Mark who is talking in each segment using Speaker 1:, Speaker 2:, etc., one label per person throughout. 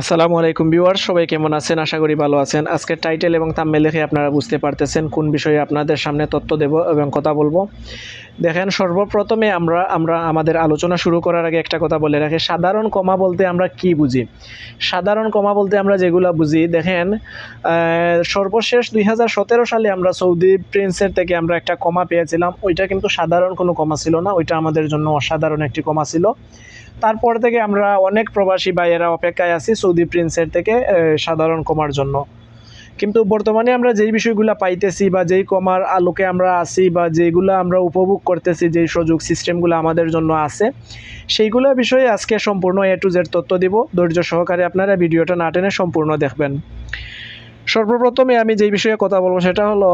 Speaker 1: আসসালামু আলাইকুম ভিউয়ার সবাই কেমন আছেন? আশা করি ভালো আছেন। আজকে টাইটেল এবং তাম্মেল দেখে আপনারা বুঝতে পারতেছেন কোন বিষয়ে আপনাদের সামনে তথ্য দেব এবং কথা বলব। দেখেন, সর্বপ্রথমে আমরা আমরা আমাদের আলোচনা শুরু করার আগে একটা কথা বলে রাখি। সাধারণ কমা বলতে আমরা কি বুঝি? সাধারণ কমা বলতে আমরা যেগুলো বুঝি, দেখেন সর্বশেষ দুই হাজার সতেরো সালে আমরা সৌদি প্রিন্সের থেকে আমরা একটা কমা পেয়েছিলাম। ওইটা কিন্তু সাধারণ কোনো কমা ছিল না, ওইটা আমাদের জন্য অসাধারণ একটি কমা ছিল। তারপর থেকে আমরা অনেক প্রবাসী ভাইয়েরা অপেক্ষায় আছি সৌদি প্রিন্সের থেকে সাধারণ কমার জন্য। কিন্তু বর্তমানে আমরা যেই বিষয়গুলো পাইতেছি বা যেই কমার আলোকে আমরা আছি বা যেগুলো আমরা উপভোগ করতেছি, যেই সুযোগ সিস্টেমগুলো আমাদের জন্য আছে, সেইগুলো বিষয়ে আজকে সম্পূর্ণ এ টু জেড তথ্য দিব। ধৈর্য সহকারে আপনারা ভিডিওটা না টেনে সম্পূর্ণ দেখবেন। সর্বপ্রথমে আমি যেই বিষয়ে কথা বলব সেটা হলো,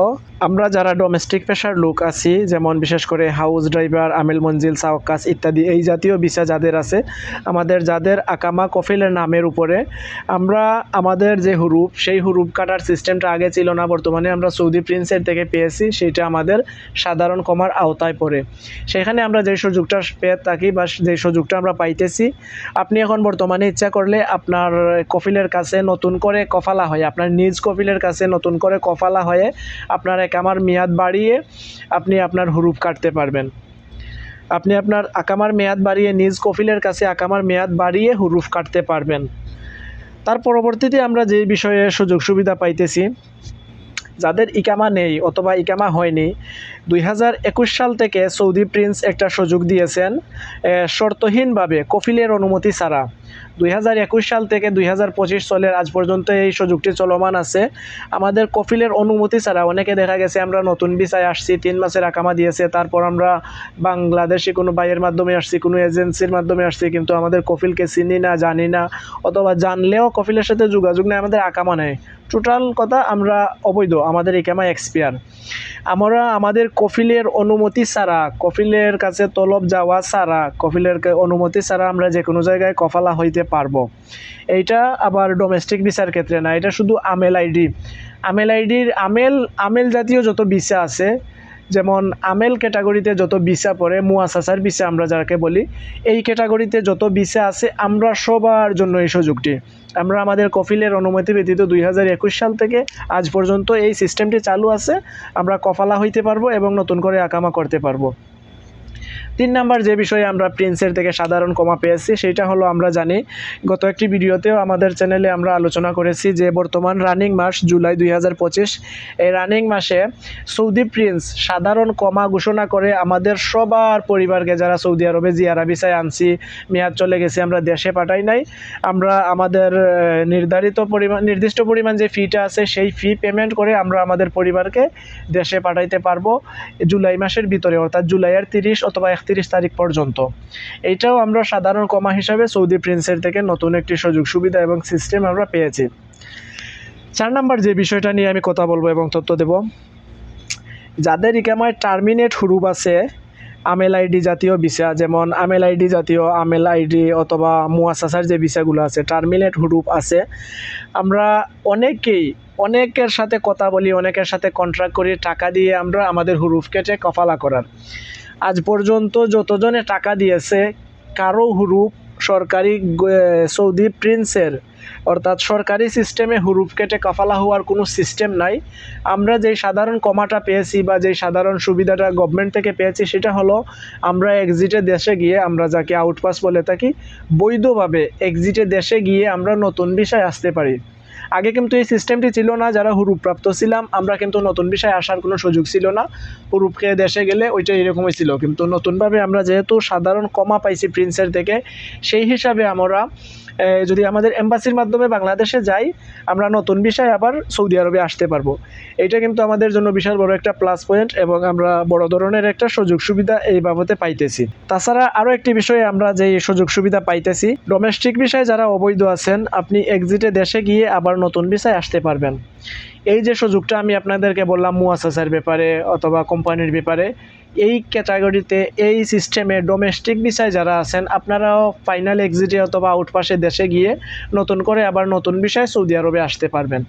Speaker 1: আমরা যারা ডোমেস্টিক পেশার লোক আছি, যেমন বিশেষ করে হাউস ড্রাইভার আমেল মঞ্জিল, সাওকাস ইত্যাদি, এই জাতীয় ভিসা যাদের আছে, আমাদের যাদের আকামা কফিলের নামের উপরে, আমরা আমাদের যে হুরুপ, সেই হুরুপ কাটার সিস্টেমটা আগে ছিল না, বর্তমানে আমরা সৌদি প্রিন্সের থেকে পেয়েছি, সেটা আমাদের সাধারণ কমার আওতায় পড়ে। সেখানে আমরা যে সুযোগটা পেয়ে থাকি বা যে সুযোগটা আমরা পাইতেছি, আপনি এখন বর্তমানে ইচ্ছা করলে আপনার কফিলের কাছে নতুন করে কফালা হয়, আপনার নিজ কফিলের কাছে নতুন করে কফালা হয়ে আপনার একামার মেয়াদ বাড়িয়ে আপনি আপনার হুরুপ কাটতে পারবেন। আপনি আপনার আকামার মেয়াদ বাড়িয়ে নিজ কফিলের কাছে আকামার মেয়াদ বাড়িয়ে হুরুফ কাটতে পারবেন। তার পরবর্তীতে আমরা যে বিষয়ে সুযোগ সুবিধা পাইতেছি, যাদের ইকামা নেই অথবা ইকামা হয়নি, দুই হাজার একুশ সাল থেকে সৌদি প্রিন্স একটা সুযোগ দিয়েছেন শর্তহীনভাবে কফিলের অনুমতি ছাড়া। দুই হাজার একুশ সাল থেকে দুই হাজার পঁচিশ সালের আজ পর্যন্ত এই সুযোগটি চলমান আছে। আমাদের কফিলের অনুমতি ছাড়া অনেকে দেখা গেছে আমরা নতুন ভিসায় আসছি, তিন মাসের আকামা দিয়েছে, তারপর আমরা বাংলাদেশে কোনো বাইয়ের মাধ্যমে আসছি, কোনো এজেন্সির মাধ্যমে আসছি, কিন্তু আমাদের কফিলকে চিনি না, জানি না, অথবা জানলেও কফিলের সাথে যোগাযোগ নেই, আমাদের আকামা নেই। টোটাল কথা আমরা অবৈধ, আমাদের একামা এক্সপিয়ার আমরা, আমাদের কফিলের অনুমতি ছাড়া, কফিলের কাছে তলব যাওয়া ছাড়া, কফিলের অনুমতি ছাড়া আমরা যে কোনো জায়গায় কফালা হইতে পারব। এইটা আবার ডোমেস্টিক ভিসার ক্ষেত্রে না, এটা শুধু আমেল আইডি আমেল আইডির আমেল আমেল জাতীয় যত ভিসা আছে, যেমন আমেল ক্যাটাগরিতে যত ভিসা পড়ে, মুয়াসাসার ভিসা আমরা যাকে বলি, এই ক্যাটাগরিতে যত ভিসা আছে, আমরা সবার জন্য এই সুযোগটি। আমরা আমাদের কফিলের অনুমতি ব্যতীত দুই হাজার একুশ সাল থেকে আজ পর্যন্ত এই সিস্টেমটি চালু আছে, আমরা কফালা হইতে পারব এবং নতুন করে আকামা করতে পারব। তিন নাম্বার যে বিষয়ে আমরা প্রিন্সের থেকে সাধারণ কমা পেয়েছি, সেটা হলো আমরা জানি, গত একটি ভিডিওতেও আমাদের চ্যানেলে আমরা আলোচনা করেছি যে বর্তমান রানিং মাস জুলাই দুই হাজার পঁচিশ। এই রানিং মাসে সৌদি প্রিন্স সাধারণ কমা ঘোষণা করে আমাদের সবার পরিবারকে, যারা সৌদি আরবে জিয়ারা ভিসায় আনছি, মেয়াদ চলে গেছে, আমরা দেশে পাঠাই নাই। আমরা আমাদের নির্ধারিত পরিমাণ নির্দিষ্ট পরিমাণ যে ফিটা আছে, সেই ফি পেমেন্ট করে আমরা আমাদের পরিবারকে দেশে পাঠাইতে পারব জুলাই মাসের ভিতরে, অর্থাৎ জুলাইয়ের তিরিশ অথবা একত্রিশ তারিখ পর্যন্ত। এইটাও আমরা সাধারণ কমা হিসাবে সৌদি প্রিন্সের থেকে নতুন একটি সুযোগ, সুবিধা এবং সিস্টেম আমরা পেয়েছি। চার নাম্বার যে বিষয়টা নিয়ে আমি কথা বলব এবং তথ্য দেব, যাদের ইকামায় টার্মিনেট হুরুপ আছে, আমেল আইডি জাতীয় ভিসা, যেমন আমেল আইডি জাতীয় আমেল আইডি অথবা মুয়াসাসার যে ভিসাগুলো আছে, টার্মিনেট হুরুপ আছে, আমরা অনেকেই, অনেকের সাথে কথা বলি, অনেকের সাথে কন্ট্রাক্ট করি, টাকা দিয়ে আমরা আমাদের হুরুফ কেটে কফালা করার। আজ পর্যন্ত যতজনে টাকা দিয়েছে, কারও হুরুপ সরকারি সৌদি প্রিন্সের, অর্থাৎ সরকারি সিস্টেমে হুরুপ কেটে কাফালা হওয়ার কোনো সিস্টেম নাই। আমরা যেই সাধারণ কমাটা পেয়েছি বা যেই সাধারণ সুবিধাটা গভর্নমেন্ট থেকে পেয়েছি, সেটা হলো আমরা এক্সিটে দেশে গিয়ে আমরা যাকে আউটপাস বলে থাকি, বৈধভাবে এক্সিটে দেশে গিয়ে আমরা নতুন বিষয় আসতে পারি। আগে কিন্তু এই সিস্টেমটি ছিল না, যারা হুরুপ্রাপ্ত ছিলাম, আমরা কিন্তু নতুন বিষয়ে আসার কোনো সুযোগ ছিল না। হুরুপ খেয়ে দেশে গেলে ওইটা এরকমই ছিল। কিন্তু নতুনভাবে আমরা যেহেতু সাধারণ কমা পাইছি প্রিন্সের থেকে, সেই হিসাবে আমরা যদি আমাদের এম্বাসির মাধ্যমে বাংলাদেশে যাই, আমরা নতুন বিষয় আবার সৌদি আরবে আসতে পারব। এটা কিন্তু আমাদের জন্য বিশাল বড় একটা প্লাস পয়েন্ট এবং আমরা বড় ধরনের একটা সুযোগ সুবিধা এই বাবদে পাইতেছি। তাছাড়া আরও একটি বিষয়ে আমরা যে সুযোগ সুবিধা পাইতেছি ডোমেস্টিক বিষয়ে যারা অবৈধ আছেন, আপনি এক্সিটে দেশে গিয়ে আবার নতুন বিষয় আসতে পারবেন। এই যে সুযোগটা আমি আপনাদেরকে বললাম মুয়াসাসার ব্যাপারে অথবা কোম্পানির ব্যাপারে এই ক্যাটাগরিতে এই সিস্টেমে ডোমেস্টিক বিষয় যারা আছেন, আপনারাও ফাইনাল এক্সিটে অথবা আউটপাসে দেশে গিয়ে নতুন করে আবার নতুন বিষয় সৌদি আরবে আসতে পারবেন।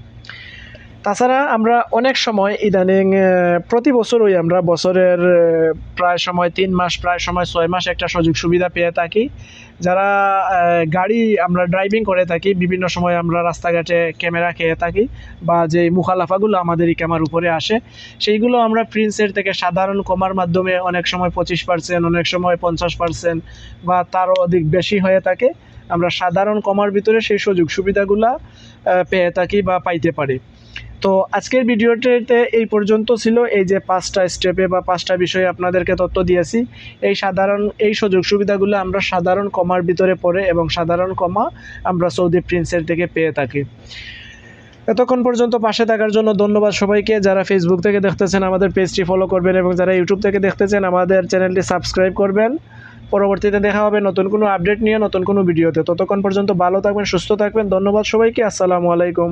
Speaker 1: তাছাড়া আমরা অনেক সময় ইদানিং প্রতি বছরই আমরা বছরের প্রায় সময় তিন মাস, প্রায় সময় ছয় মাস একটা সুযোগ সুবিধা পেয়ে থাকি। যারা গাড়ি আমরা ড্রাইভিং করে থাকি, বিভিন্ন সময় আমরা রাস্তাঘাটে ক্যামেরা খেয়ে থাকি বা যে মুখালাফাগুলো আমাদের এই ক্যামার উপরে আসে, সেইগুলো আমরা প্রিন্সের থেকে সাধারণ কমার মাধ্যমে অনেক সময় পঁচিশ পার্সেন্ট অনেক সময় পঞ্চাশ পার্সেন্ট বা তারও অধিক বেশি হয়ে থাকে। আমরা সাধারণ কমার ভিতরে সেই সুযোগ সুবিধাগুলো পেয়ে থাকি বা পাইতে পারি। তো আজকের ভিডিওটিতে এই পর্যন্ত ছিল। এই যে পাঁচটা স্টেপে বা পাঁচটা বিষয়ে আপনাদেরকে তথ্য দিয়েছি। এই সাধারণ, এই সুযোগ সুবিধাগুলো আমরা সাধারণ কমার ভিতরে পড়ে এবং সাধারণ কমা আমরা সৌদি প্রিন্সের থেকে পেয়ে থাকি। এতক্ষণ পর্যন্ত পাশে থাকার জন্য ধন্যবাদ সবাইকে। যারা ফেসবুক থেকে দেখতেছেন, আমাদের পেজটি ফলো করবেন এবং যারা ইউটিউব থেকে দেখতেছেন, আমাদের চ্যানেলটি সাবস্ক্রাইব করবেন। পরবর্তীতে দেখা হবে নতুন কোনো আপডেট নিয়ে, নতুন কোনো ভিডিওতে। ততক্ষণ পর্যন্ত ভালো থাকবেন, সুস্থ থাকবেন। ধন্যবাদ সবাইকে। আসসালামু আলাইকুম।